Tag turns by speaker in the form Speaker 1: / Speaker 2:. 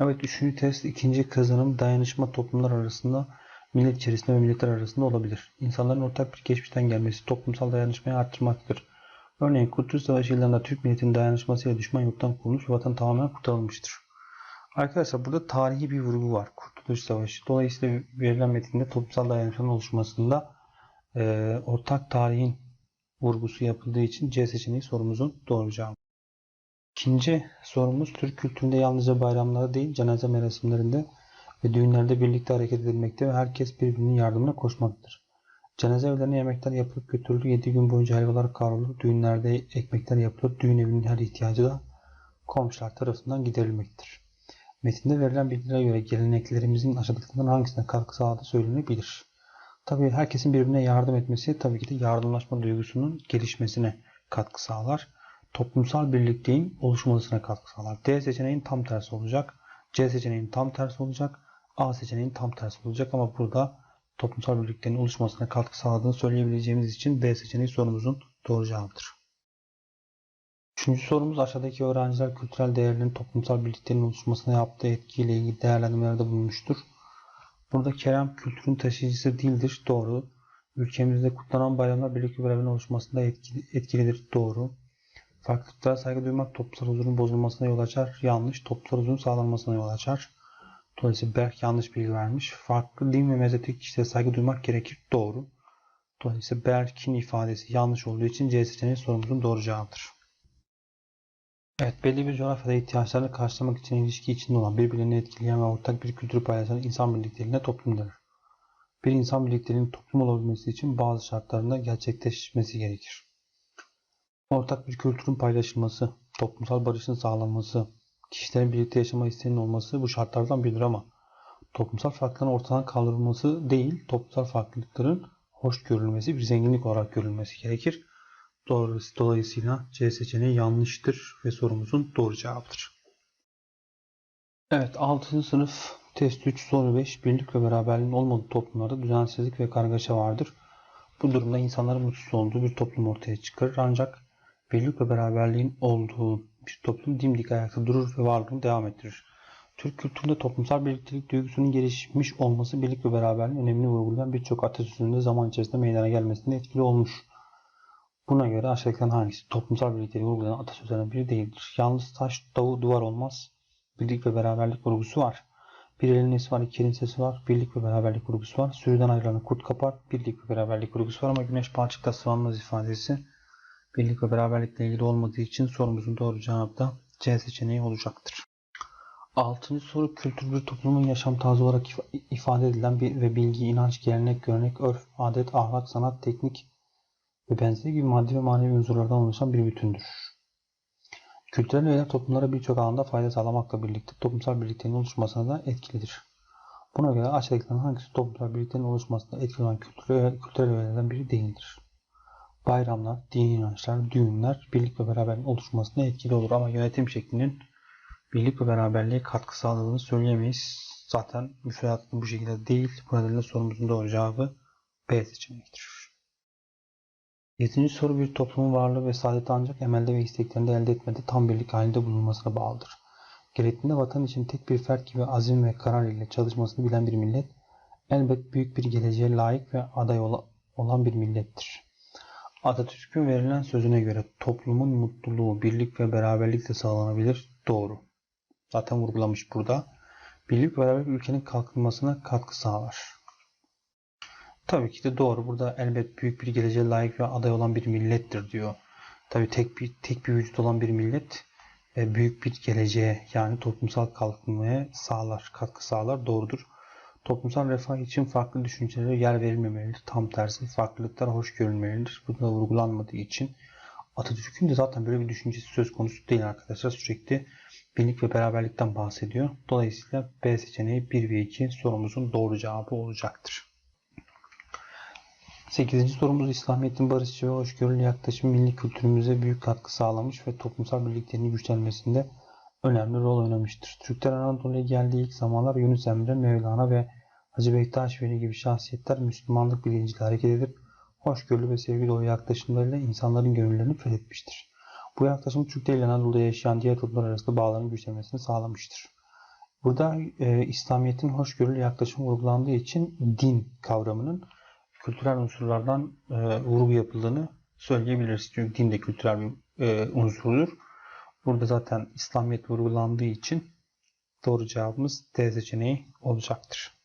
Speaker 1: Evet üçüncü test ikinci kazanım dayanışma toplumlar arasında millet içerisinde ve milletler arasında olabilir. İnsanların ortak bir geçmişten gelmesi toplumsal dayanışmayı arttırmaktadır. Örneğin Kurtuluş Savaşı yıllarında Türk milletinin dayanışmasıyla düşman yurttan kurulmuş ve vatan tamamen kurtarılmıştır. Arkadaşlar burada tarihi bir vurgu var. Kurtuluş Savaşı. Dolayısıyla verilen metinde toplumsal dayanışmanın oluşmasında eee, ortak tarihin vurgusu yapıldığı için C seçeneği sorumuzun doğru cevabı. İkinci sorumuz Türk kültüründe yalnızca bayramlarda değil cenaze merasimlerinde ve düğünlerde birlikte hareket edilmekte ve herkes birbirinin yardımına koşmaktadır. Cenaze evlerine yemekler yapılıp götürülür, 7 gün boyunca helvalar kavrulur, düğünlerde ekmekler yapılır, düğün evinin her ihtiyacı da komşular tarafından giderilmektedir. Metinde verilen bilgilere göre geleneklerimizin aşağıdakilerden hangisine katkı sağladığı söylenebilir. Tabii herkesin birbirine yardım etmesi tabii ki de yardımlaşma duygusunun gelişmesine katkı sağlar toplumsal birlikteyin oluşmasına katkı sağlar. D seçeneğin tam tersi olacak. C seçeneğin tam tersi olacak. A seçeneğin tam tersi olacak ama burada toplumsal birliklerin oluşmasına katkı sağladığını söyleyebileceğimiz için D seçeneği sorumuzun doğru cevabıdır. Üçüncü sorumuz aşağıdaki öğrenciler kültürel değerlerin toplumsal birliklerin oluşmasına yaptığı etkiyle ilgili değerlendirmelerde bulunmuştur. Burada Kerem kültürün taşıyıcısı değildir. Doğru. Ülkemizde kutlanan bayramlar birlik ve oluşmasında etkili, etkilidir. Doğru. Farklılıklara saygı duymak toplumsal huzurun bozulmasına yol açar. Yanlış. Toplumsal huzurun sağlanmasına yol açar. Dolayısıyla Berk yanlış bilgi vermiş. Farklı din ve mezhepteki kişilere saygı duymak gerekir. Doğru. Dolayısıyla Berk'in ifadesi yanlış olduğu için C seçeneği sorumuzun doğru cevabıdır. Evet, belli bir coğrafyada ihtiyaçlarını karşılamak için ilişki içinde olan, birbirlerini etkileyen ve ortak bir kültürü paylaşan insan birliklerine toplum denir. Bir insan birliklerinin toplum olabilmesi için bazı şartlarında gerçekleşmesi gerekir. Ortak bir kültürün paylaşılması, toplumsal barışın sağlanması, kişilerin birlikte yaşama isteğinin olması bu şartlardan biridir ama toplumsal farklılıkların ortadan kaldırılması değil, toplumsal farklılıkların hoş görülmesi, bir zenginlik olarak görülmesi gerekir. Dolayısıyla C seçeneği yanlıştır ve sorumuzun doğru cevabıdır. Evet 6. sınıf test 3 soru 5 birlik ve beraberliğin olmadığı toplumlarda düzensizlik ve kargaşa vardır. Bu durumda insanların mutsuz olduğu bir toplum ortaya çıkarır ancak birlik ve beraberliğin olduğu bir toplum dimdik ayakta durur ve varlığını devam ettirir. Türk kültüründe toplumsal birliktelik duygusunun gelişmiş olması birlik ve beraberliğin önemini vurgulayan birçok atasözünde zaman içerisinde meydana gelmesinde etkili olmuş. Buna göre aşağıdakilerin hangisi toplumsal birlikteliği vurgulayan atasözlerinden biri değildir? Yalnız taş dağı duvar olmaz. Birlik ve beraberlik vurgusu var. Bir elin nesi var, iki elin sesi var. Birlik ve beraberlik vurgusu var. Sürüden ayrılan kurt kapar. Birlik ve beraberlik vurgusu var ama güneş balçıkta sıvanmaz ifadesi birlik ve beraberlikle ilgili olmadığı için sorumuzun doğru cevabı da C seçeneği olacaktır. Altıncı soru kültür bir toplumun yaşam tarzı olarak if- ifade edilen bir ve bilgi, inanç, gelenek, görenek, örf, adet, ahlak, sanat, teknik ve benzeri gibi maddi ve manevi unsurlardan oluşan bir bütündür. Kültürel öğeler toplumlara birçok alanda fayda sağlamakla birlikte toplumsal birliklerin oluşmasına da etkilidir. Buna göre aşağıdakilerin hangisi toplumsal birliklerin oluşmasında etkili olan kültürel, kültürel öğelerden biri değildir? Bayramlar, dini inançlar, düğünler birlik ve beraberliğin oluşmasına etkili olur ama yönetim şeklinin birlik ve beraberliğe katkı sağladığını söyleyemeyiz. Zaten müfredat bu şekilde değil. Bu nedenle sorumuzun doğru cevabı B seçeneğidir. Yedinci soru bir toplumun varlığı ve saadeti ancak emelde ve isteklerinde elde etmede tam birlik halinde bulunmasına bağlıdır. Gerektiğinde vatan için tek bir fert gibi azim ve karar ile çalışmasını bilen bir millet, elbet büyük bir geleceğe layık ve aday ola- olan bir millettir. Atatürk'ün verilen sözüne göre toplumun mutluluğu birlik ve beraberlikle sağlanabilir. Doğru. Zaten vurgulamış burada. Birlik ve beraberlik ülkenin kalkınmasına katkı sağlar. Tabii ki de doğru. Burada elbet büyük bir geleceğe layık ve aday olan bir millettir diyor. Tabii tek bir tek bir vücut olan bir millet e, büyük bir geleceğe yani toplumsal kalkınmaya sağlar, katkı sağlar. Doğrudur. Toplumsal refah için farklı düşüncelere yer verilmemelidir. Tam tersi farklılıklar hoş görülmelidir. Bu da vurgulanmadığı için Atatürk'ün de zaten böyle bir düşüncesi söz konusu değil arkadaşlar. Sürekli birlik ve beraberlikten bahsediyor. Dolayısıyla B seçeneği 1 ve 2 sorumuzun doğru cevabı olacaktır. 8. sorumuz İslamiyet'in barışçı ve hoşgörülü yaklaşımı milli kültürümüze büyük katkı sağlamış ve toplumsal birliklerin güçlenmesinde önemli rol oynamıştır. Türkler Anadolu'ya geldiği ilk zamanlar Yunus Emre, Mevlana ve Hacı Bektaş Veli gibi şahsiyetler Müslümanlık bilinciyle hareket edip hoşgörülü ve sevgi dolu yaklaşımlarıyla insanların gönüllerini fethetmiştir. Bu yaklaşım Türkler ile Anadolu'da yaşayan diğer toplumlar arasında bağların güçlenmesini sağlamıştır. Burada e, İslamiyet'in hoşgörülü yaklaşımı vurgulandığı için din kavramının kültürel unsurlardan e, vurgu yapıldığını söyleyebiliriz. Çünkü din de kültürel bir e, unsurdur. Burada zaten İslamiyet vurgulandığı için doğru cevabımız D seçeneği olacaktır.